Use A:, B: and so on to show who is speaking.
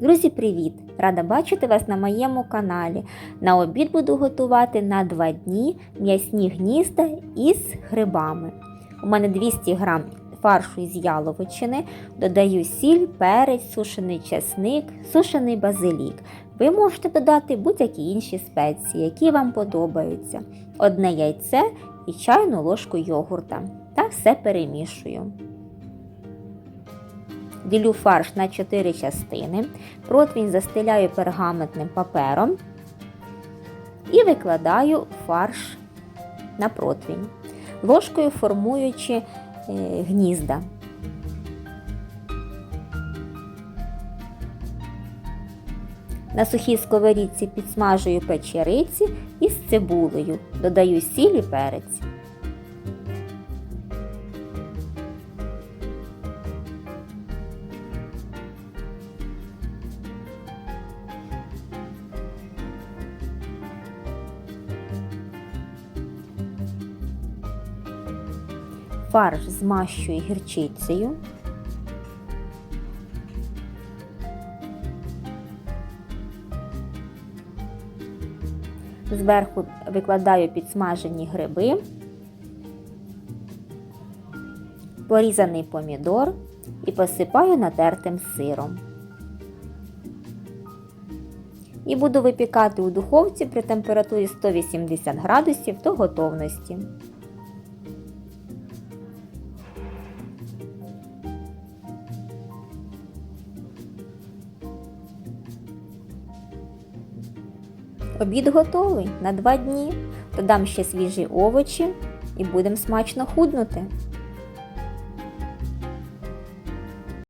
A: Друзі, привіт! Рада бачити вас на моєму каналі. На обід буду готувати на 2 дні м'ясні гнізда із грибами. У мене 200 г фаршу із яловичини, додаю сіль, перець, сушений чесник, сушений базилік. Ви можете додати будь-які інші спеції, які вам подобаються. Одне яйце і чайну ложку йогурта. Та все перемішую. Ділю фарш на 4 частини, противень застеляю пергаментним папером і викладаю фарш на противень, ложкою формуючи е, гнізда. На сухій сковорідці підсмажую печериці із цибулею, додаю сіль і перець. Фарш змащую гірчицею. Зверху викладаю підсмажені гриби, порізаний помідор і посипаю натертим сиром. І буду випікати у духовці при температурі 180 градусів до готовності. Обід готовий на 2 дні. Додам ще свіжі овочі і будемо смачно худнути.